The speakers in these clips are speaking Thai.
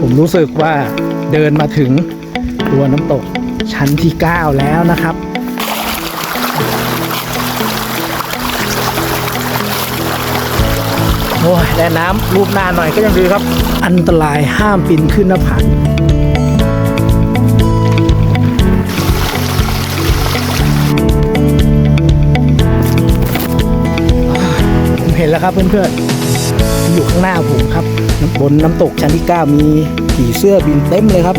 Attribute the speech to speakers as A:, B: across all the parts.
A: ผมรู้สึกว่าเดินมาถึงตัวน้ำตกชั้นที่ 9 แล้วนะครับ โอ้ยและน้ำรูปหน้าหน่อยก็ยังดีครับ อันตรายห้ามปีนขึ้นหน้าผา นแล้วครับเพื่อนๆอยู่ข้างหน้าผมครับบนน้ำตกชั้นที่ 9 มีผีเสื้อบินเต็มเลยครับ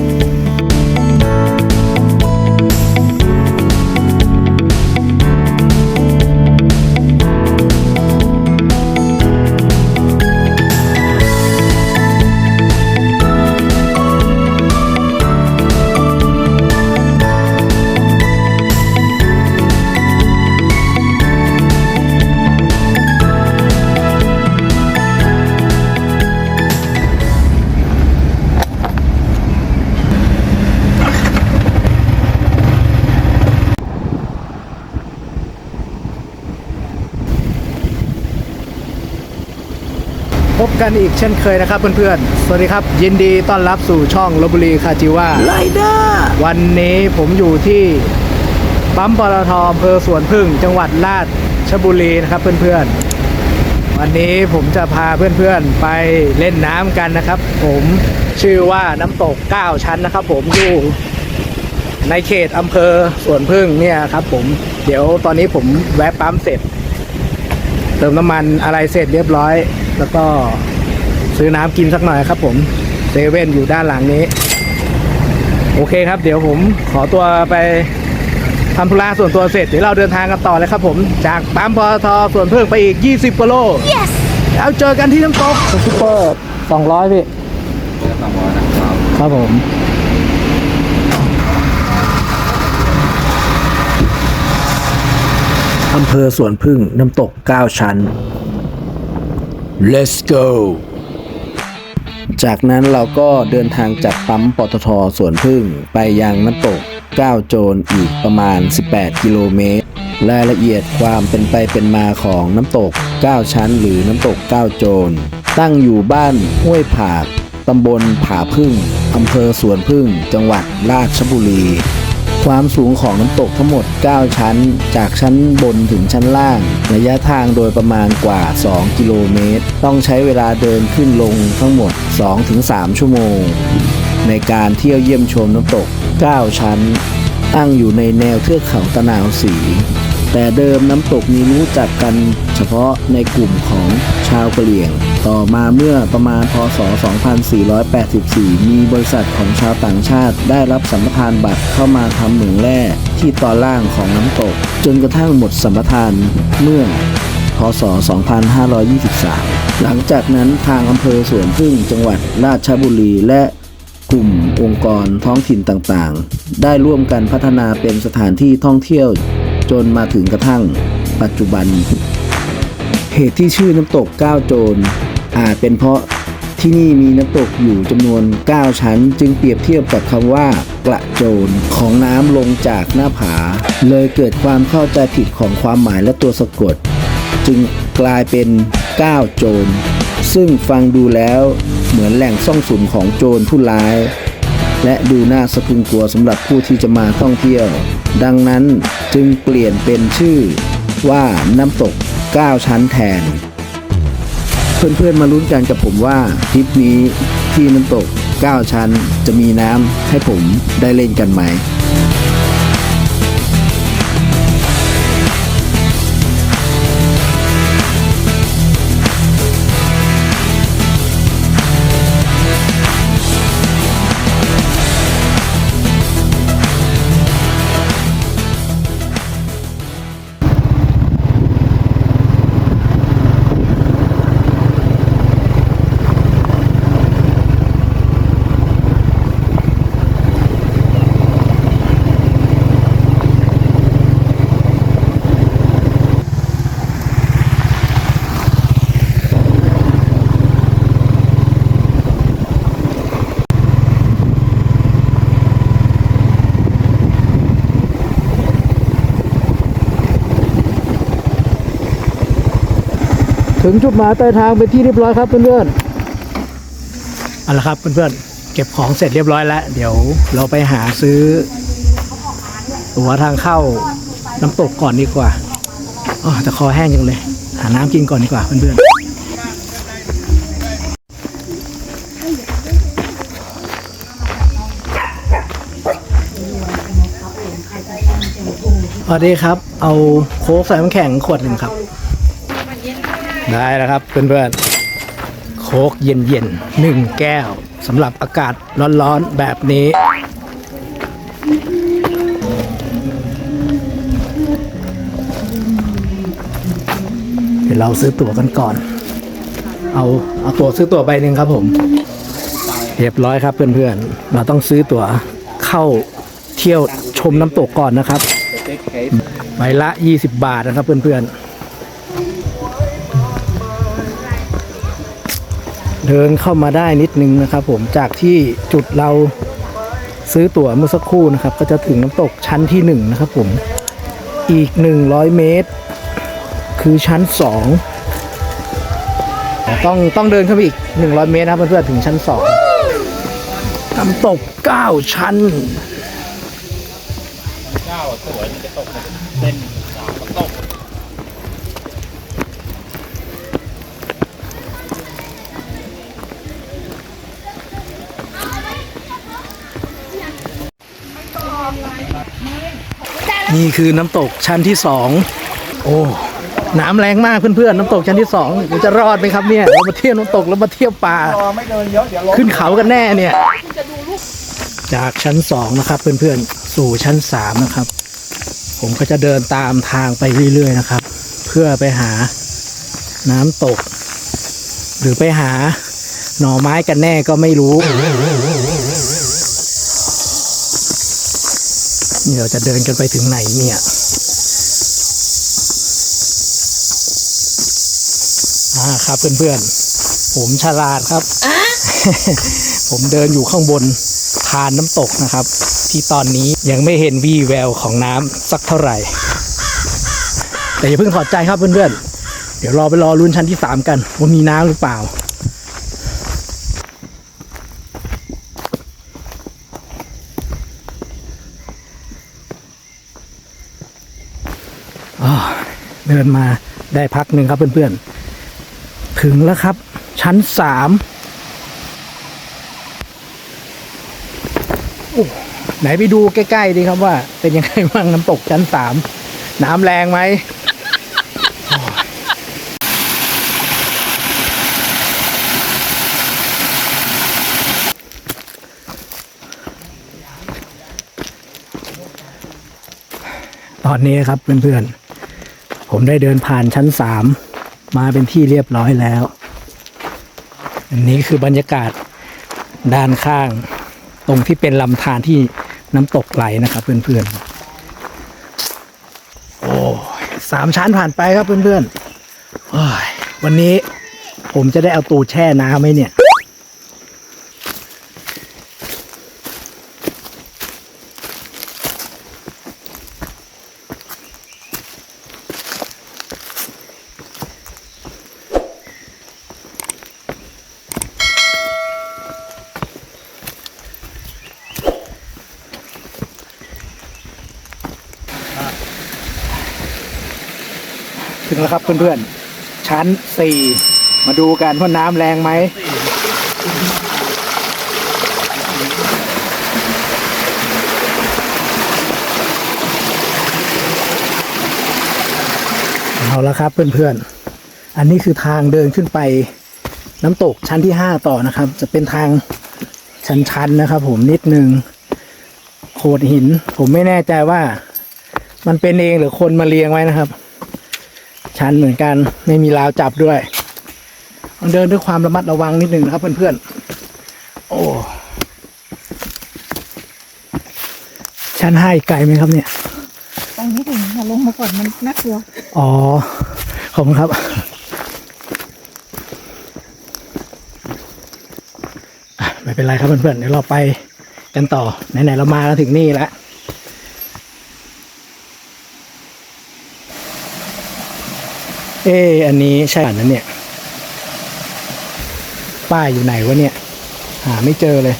A: กันอีกเช่นเคยนะครับเพื่อนๆ สวัสดีครับ ยินดีต้อนรับสู่ช่องลบบุรีคาจิว่าไลเดอร์วันนี้ผมอยู่ที่ปั๊มปตทอำเภอสวนพึ่ง จังหวัดราชบุรีนะครับเพื่อนๆ วันนี้ผมจะพาเพื่อนๆไปเล่นน้ำกันนะครับ ผมชื่อว่าน้ำตก 9 ชั้นนะครับ ผมอยู่ในเขตอำเภอสวนพึ่งเนี่ยครับ ผมเดี๋ยวตอนนี้ผมแวะปั๊มเสร็จ เติมน้ำมันอะไรเสร็จเรียบร้อย แล้วก็ ซื้อน้ำกินสักหน่อยครับผมเซเว่นอยู่ด้านหลังนี้ โอเคครับ เดี๋ยวผมขอตัวไปทำธุระส่วนตัวเสร็จเดี๋ยวเราเดินทางกันต่อเลยครับผม จากปั๊มปตทส่วนเพิ่งไปอีก 20กิโล yes แล้วเจอกันที่น้ำตกซุปเปอร์200 พี่ครับผม อำเภอสวนพึ่งน้ำตก 9 ชั้น let's go จากนั้นเราก็เดินทางจากปั๊มปตทสวนพึ่งไปยังน้ำตก9โจรอีกประมาณ 18 กิโลเมตร รายละเอียดความเป็นไปเป็นมาของน้ำตก 9 ชั้น หรือน้ำตก 9 โจรตั้งอยู่บ้านห้วยผากตำบลผาพึ่งอำเภอสวนพึ่ง จังหวัดราชบุรี ความสูงของน้ำตกทั้งหมด 9 ชั้น จากชั้นบนถึงชั้นล่าง ระยะทางโดยประมาณกว่า 2 กิโลเมตร ต้องใช้เวลาเดินขึ้นลงทั้งหมด 2-3 ชั่วโมง ในการเที่ยวเยี่ยมชมน้ำตก 9 ชั้น ตั้งอยู่ในแนวเทือกเขาตะนาวสี แต่เดิมน้ำตกนี้รู้จักกันเฉพาะในกลุ่มของชาวกะเหรี่ยง ต่อมาเมื่อประมาณพศ 2484 มีบริษัทของชาวต่างชาติได้รับสัมปทานบัตรเข้ามาทำเหมืองแร่ที่ตอนล่างของน้ำตก จนกระทั่งหมดสัมปทานเมื่อพศ 2523 หลังจากนั้นทางอำเภอสวนพึ่งจังหวัดราชบุรีและกลุ่มองค์กรท้องถิ่นต่างๆ ได้ร่วมกันพัฒนาเป็นสถานที่ท่องเที่ยว จนมาถึงกระทั่งปัจจุบัน เหตุที่ชื่อน้ำตก 9 โจรอาจเป็นเพราะที่นี่มีน้ำตกอยู่จำนวน 9 ชั้น จึงเปรียบเทียบกับคำว่ากระโจนของน้ำลงจากหน้าผา เลยเกิดความเข้าใจผิดของความหมายและตัวสะกด จึงกลายเป็น 9 โจรซึ่งฟังดูแล้วเหมือนแหล่งซ่องสุมของโจรผู้ร้าย และดูน่าสะพรึงกลัวสำหรับผู้ที่จะมาท่องเที่ยว ดังนั้นจึงเปลี่ยนเป็นชื่อว่าน้ำตก 9 ชั้นแทน เพื่อนๆมาลุ้นกันกับผมว่าทริปนี้ที่น้ำตก 9 ชั้นจะมีน้ำให้ผมได้เล่นกันไหม
B: ถึงจุดหมายปลายทางเป็นที่เรียบร้อยครับเพื่อนๆเอาละครับเพื่อนๆเก็บของเสร็จเรียบร้อยแล้ว เดี๋ยวเราไปหาซื้อตัวทางเข้าน้ำตกก่อนดีกว่าอ๋อแต่คอแห้งจังเลย หาน้ำกินก่อนดีกว่าเพื่อนๆสวัสดีครับ เอาโค้กใส่น้ำแข็งขวดหนึ่งครับ ได้แล้วครับเพื่อนๆโคกเย็นๆหนึ่งแก้วสำหรับอากาศร้อนๆแบบนี้ เดี๋ยวเราซื้อตั๋วกันก่อน เอาเอาตั๋วซื้อตั๋วใบหนึ่งครับผม เรียบร้อยครับเพื่อนๆ เราต้องซื้อตั๋วเข้าเที่ยวชมน้ำตกก่อนนะครับใบละ 20 บาทนะครับเพื่อนๆ เดินเข้ามาได้นิดนึงนะครับผมจากที่จุดเราซื้อตั๋วเมื่อสักครู่นะครับ ก็จะถึงน้ำตกชั้นที่หนึ่งนะครับผมอีก 100 เมตร คือชั้นสองต้องต้องเดินเข้าไปอีก 100 เมตรนะครับเพื่อนๆถึงชั้นสองน้ำตก 9 ชั้น นี่คือน้ำตกชั้นที่สองโอ้น้ำแรงมากเพื่อนๆน้ำตกชั้นที่สองเราจะรอดไหมครับเนี่ยเรามาเที่ยวน้ำตกแล้วมาเที่ยวป่า
C: ไม่เดินเยอะเดี๋ยวล้ม
B: ขึ้นเขากันแน่เนี่ยจากชั้นสองนะครับเพื่อนๆสู่ชั้นสามนะครับ ผมก็จะเดินตามทางไปเรื่อยๆนะครับ เพื่อไปหาน้ำตก หรือไปหาหน่อไม้กันแน่ก็ไม่รู้ นี่เราจะเดินกันไปถึงไหนเนี่ยอ่าครับเพื่อนๆ ผมฉลาดครับ ผมเดินอยู่ข้างบนทานน้ำตกนะครับ ที่ตอนนี้ยังไม่เห็นวี่แววของน้ำสักเท่าไหร่ แต่อย่าเพิ่งถอดใจครับเพื่อนๆ เดี๋ยวรอไปรอลุ้นชั้นที่สามกันว่ามีน้ำหรือเปล่า เดินมาได้พักหนึ่งครับเพื่อนๆ ถึงแล้วครับ ชั้นสามโอ้ไหนไปดูใกล้ๆดีครับว่า เป็นยังไงบ้างน้ำตกชั้นสามน้ำแรงไหมตอนนี้ครับเพื่อนๆ ผมได้เดินผ่านชั้นสามมาเป็นที่เรียบร้อยแล้ว อันนี้คือบรรยากาศด้านข้าง ตรงที่เป็นลำธารที่น้ำตกไหลนะครับเพื่อนๆ โอ้ยสามชั้นผ่านไปครับเพื่อนๆวันนี้ผมจะได้เอาตูแช่น้ำไหมเนี่ย แล้วครับเพื่อนๆ ชั้นสี่มาดูกันว่าน้ำแรงไหมเอาละครับเพื่อนๆ อันนี้คือทางเดินขึ้นไปน้ำตกชั้นที่ห้าต่อนะครับ จะเป็นทางชันๆนะครับ ผมนิดนึงโขดหิน ผมไม่แน่ใจว่า มันเป็นเองหรือคนมาเรียงไว้นะครับ ชันเหมือนกันไม่มีราวจับด้วยต้องเดินด้วยความระมัดระวังนิดนึงนะครับเพื่อนๆโอ้ชั้นห้าอีกไกลไหมครับเนี่ย
D: ตรงนี้ถึงอย่าลงมาก่อนมันน่ากลัว
B: อ๋อขอบคุณครับอะไม่เป็นไรครับเพื่อนๆเดี๋ยวเราไปกันต่อไหนๆเรามาแล้วถึงนี่แล้ว เอออันนี้ใช่อันนั้นเนี่ย ป้ายอยู่ไหนวะเนี่ย หาไม่เจอเลย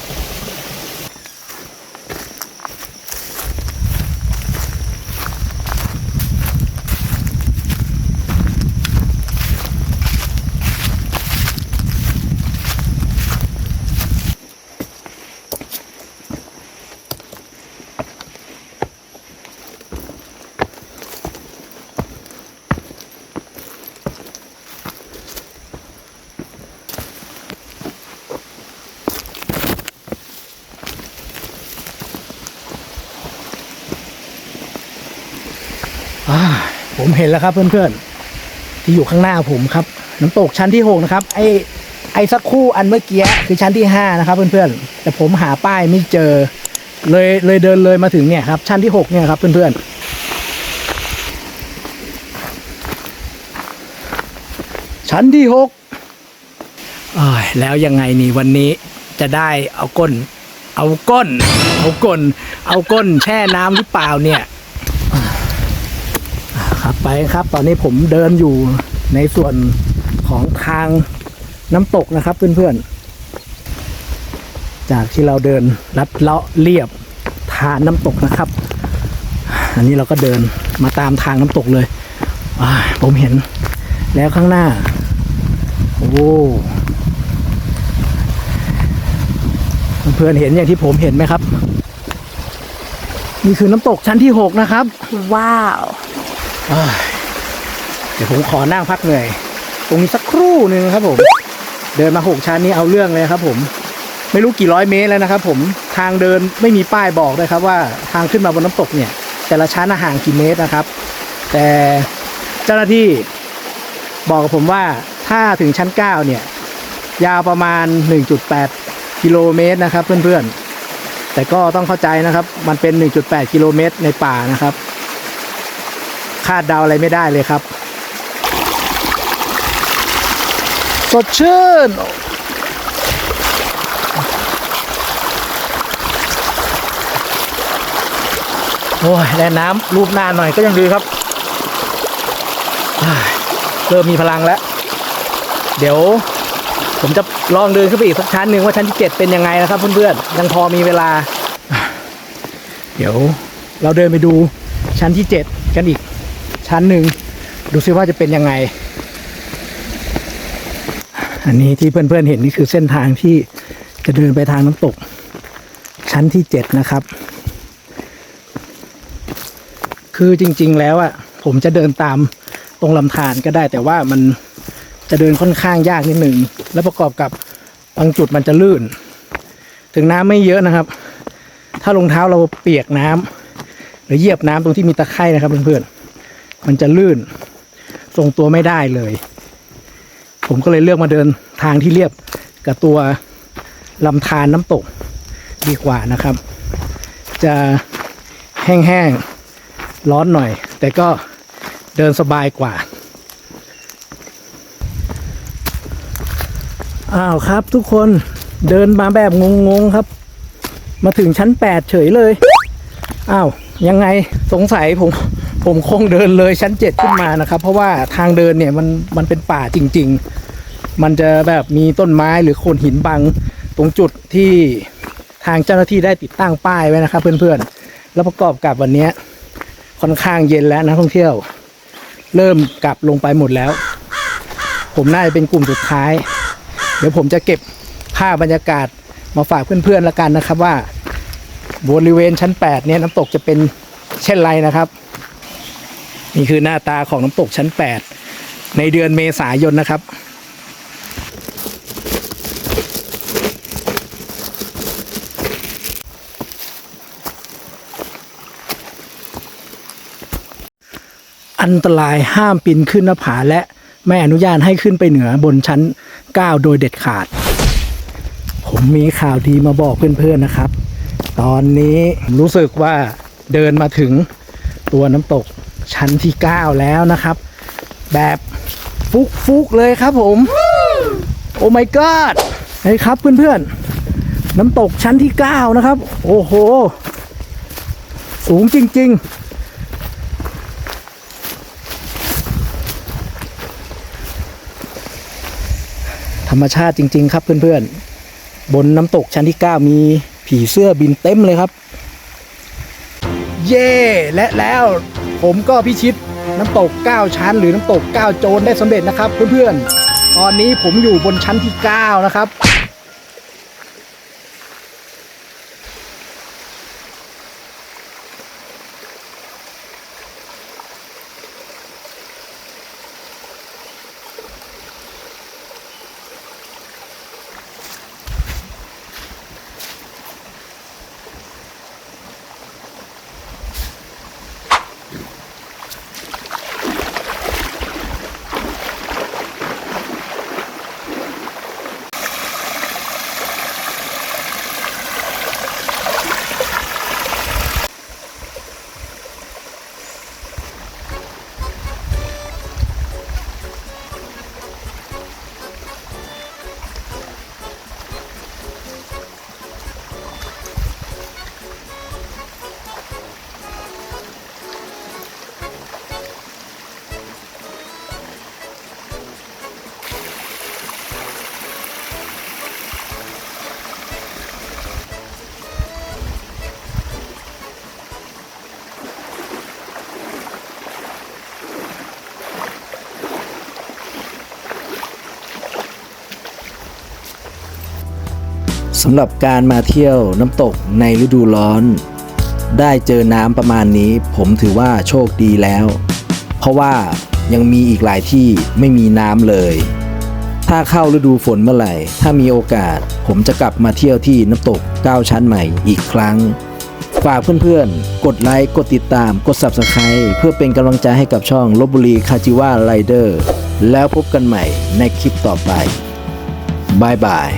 B: เห็นแล้วครับเพื่อนๆ ที่อยู่ข้างหน้าผมครับ น้ำตกชั้นที่หกนะครับ ไอไอสักคู่อันเมื่อกี้คือชั้นที่ห้านะครับ เพื่อนๆแต่ผมหาป้ายไม่เจอ เลยเลยเดินเลยมาถึงเนี่ยครับ ชั้นที่หกเนี่ยครับ เพื่อนๆชั้นที่หกอ้ายแล้วยังไงนี่วันนี้จะได้เอาก้น เอาก้น เอาก้น เอาก้นแช่น้ำหรือเปล่าเนี่ย ไปครับ ตอนนี้ผมเดินอยู่ในส่วนของทางน้ำตกนะครับเพื่อนๆ จากที่เราเดินลัดเลาะเรียบทานน้ำตกนะครับ อันนี้เราก็เดินมาตามทางน้ำตกเลย ผมเห็นแล้วข้างหน้า โอ้เพื่อนเห็นอย่างที่ผมเห็นไหมครับ นี่คือน้ำตกชั้นที่หกนะครับ
D: ว้าว
B: เดี๋ยวผมขอนั่งพักเหนื่อย ตรงนี้สักครู่หนึ่งครับผม เดินมาหกชั้นนี้เอาเรื่องเลยครับผม ไม่รู้กี่ร้อยเมตรแล้วนะครับผมทางเดินไม่มีป้ายบอกเลยครับว่าทางขึ้นมาบนน้ำตกเนี่ย แต่ละชั้นห่างกี่เมตรนะครับ แต่เจ้าหน้าที่บอกกับผมว่าถ้าถึงชั้น 9 เนี่ย ยาวประมาณ 1.8 กิโลเมตรนะครับเพื่อนๆแต่ก็ต้องเข้าใจนะครับ มันเป็น 1.8 กิโลเมตรในป่านะครับ คาดเดาอะไรไม่ได้เลยครับ สดชื่น โอ้ยแล่น้ำรูปหน้าหน่อยก็ยังดีครับเริ่มมีพลังแล้ว เดี๋ยวผมจะลองเดินขึ้นไปอีกสักชั้นหนึ่งว่าชั้นที่เจ็ดเป็นยังไงนะครับเพื่อนๆยังพอมีเวลา เดี๋ยวเราเดินไปดูชั้นที่เจ็ดกันอีก ชั้นหนึ่งดูซิว่าจะเป็นยังไง อันนี้ที่เพื่อนๆเห็นนี่คือเส้นทางที่จะเดินไปทางน้ำตก ชั้นที่เจ็ดนะครับ คือจริง ๆ แล้วอะผมจะเดินตามตรงลำธารก็ได้แต่ว่ามันจะเดินค่อนข้างยากนิดหนึ่งแล้วประกอบกับบางจุดมันจะลื่น ถึงน้ำไม่เยอะนะครับ ถ้ารองเท้าเราเปียกน้ำหรือเหยียบน้ำตรงที่มีตะไคร่นะครับเพื่อนๆ มันจะลื่น ทรงตัวไม่ได้เลย ผมก็เลยเลือกมาเดินทางที่เรียบกับตัวลำธารน้ำตกดีกว่านะครับ จะแห้งๆ ร้อนหน่อย แต่ก็เดินสบายกว่า อ้าวครับทุกคนเดินมาแบบงงๆครับ มาถึงชั้น 8 เฉยเลย อ้าว ยังไงสงสัยผม ผมคงเดินเลยชั้น7ขึ้นมานะครับ เพราะว่าทางเดินเนี่ยมันมันเป็นป่าจริง ๆ มันจะแบบมีต้นไม้หรือโขดหินบัง ตรงจุดที่ทางเจ้าหน้าที่ได้ติดตั้งป้ายไว้นะครับ เพื่อนๆ แล้วประกอบกับวันนี้ค่อนข้างเย็นแล้วนักท่องเที่ยว เริ่มกลับลงไปหมดแล้ว ผมน่าจะเป็นกลุ่มสุดท้าย เดี๋ยวผมจะเก็บภาพบรรยากาศมาฝากเพื่อนๆแล้วกันนะครับว่าบริเวณชั้น 8 เนี่ยน้ำตกจะเป็นเช่นไรนะครับ นี่คือหน้าตาของน้ำตกชั้น 8 ในเดือนเมษายนนะครับ อันตรายห้ามปีนขึ้นหน้าผาและไม่อนุญาตให้ขึ้นไปเหนือบนชั้น 9 โดยเด็ดขาด ผมมีข่าวดีมาบอกเพื่อนๆนะครับ ตอนนี้รู้สึกว่าเดินมาถึงตัวน้ำตก ชั้นที่ 9 แล้วนะครับ แบบฟุกๆเลยครับผม โอ้ my god เฮ้ยครับเพื่อนๆ น้ำตกชั้นที่ 9 นะครับ โอ้โห สูงจริงๆธรรมชาติจริง ๆ ครับเพื่อนๆ บนน้ำตกชั้นที่ 9 มีผีเสื้อบินเต็มเลยครับ เย่และแล้ว ผมก็พิชิตน้ำตก 9 ชั้น หรือน้ำตก 9 โจรได้สำเร็จนะครับเพื่อนๆ ตอนนี้ผมอยู่บนชั้นที่ 9 นะครับ
A: สำหรับการมาเที่ยวน้ำตกในฤดูร้อน ได้เจอน้ำประมาณนี้ ผมถือว่าโชคดีแล้ว เพราะว่ายังมีอีกหลายที่ไม่มีน้ำเลย ถ้าเข้าฤดูฝนเมื่อไหร่ ถ้ามีโอกาส ผมจะกลับมาเที่ยวที่น้ำตก9ชั้นใหม่อีกครั้งฝากเพื่อนๆ กดไลค์ กดติดตาม กด Subscribe เพื่อเป็นกำลังใจให้กับช่องลบบุรีคาจิว่าไรเดอร์แล้วพบกันใหม่ในคลิปต่อไปบายบาย